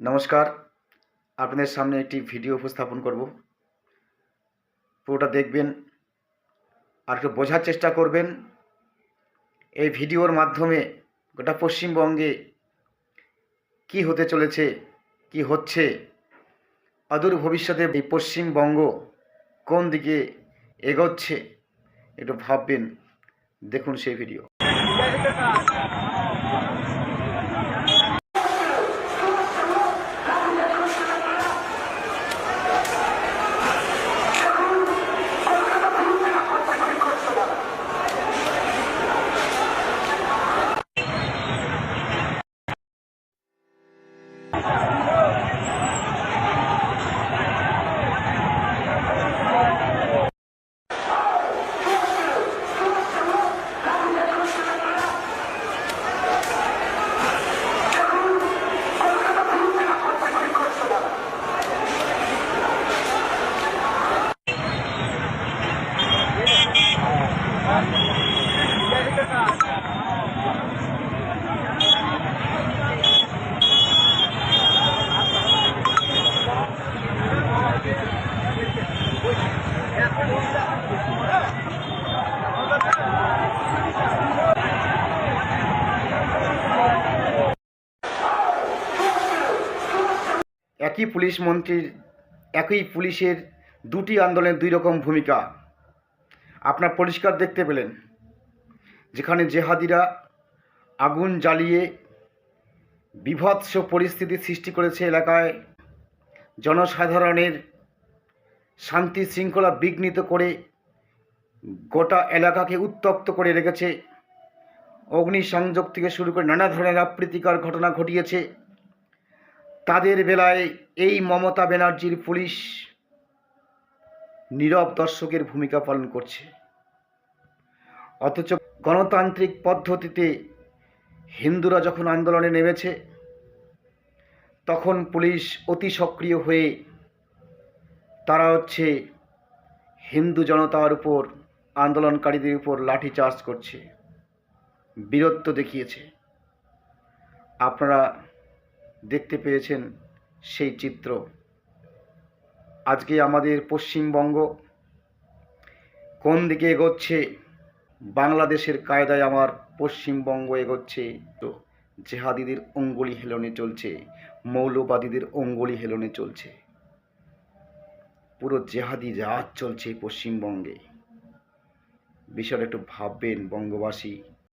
নমস্কার, আপনাদের সামনে একটি ভিডিও উপস্থাপন করব। পুরোটা দেখবেন আর একটু বোঝার চেষ্টা করবেন। এই ভিডিওর মাধ্যমে গোটা পশ্চিমবঙ্গে কি হতে চলেছে, কি হচ্ছে, অদূর ভবিষ্যতে এই পশ্চিমবঙ্গ কোন দিকে এগোচ্ছে, একটু ভাববেন। দেখুন সেই ভিডিও। একই পুলিশ মন্ত্রীর, একই পুলিশের দুটি আন্দোলনের দুই রকম ভূমিকা। আপনার পরিষ্কার দেখতে পেলেন। যেখানে জেহাদিরা আগুন জ্বালিয়ে বিভৎস পরিস্থিতি সৃষ্টি করেছে এলাকায়, জনসাধারণের শান্তি শৃঙ্খলা বিঘ্নিত করে গোটা এলাকাকে উত্তপ্ত করে রেখেছে। অগ্নিসংযোগ থেকে শুরু করে নানা ধরনের অপ্রীতিকর ঘটনা ঘটিয়েছে। তাদের বেলায় এই মমতা ব্যানার্জির পুলিশ নীরব দর্শকের ভূমিকা পালন করছে। অথচ গণতান্ত্রিক পদ্ধতিতে হিন্দুরা যখন আন্দোলনে নেমেছে, তখন পুলিশ অতি সক্রিয় হয়ে তারা হচ্ছে হিন্দু জনতার উপর, আন্দোলনকারীদের উপর লাঠিচার্জ করছে, বীরত্ব দেখিয়েছে। আপনারা দেখতে পেয়েছেন সেই চিত্র। আজকে আমাদের পশ্চিমবঙ্গ কোন দিকে এগোচ্ছে? বাংলাদেশের কায়দায় আমার পশ্চিমবঙ্গ এগোচ্ছে। তো জেহাদিদের অঙ্গুলি হেলনে চলছে, মৌলবাদীদের অঙ্গুলি হেলনে চলছে। পুরো জেহাদি রাজ চলছে পশ্চিমবঙ্গে। বিষয়টা একটু ভাববেন বঙ্গবাসী।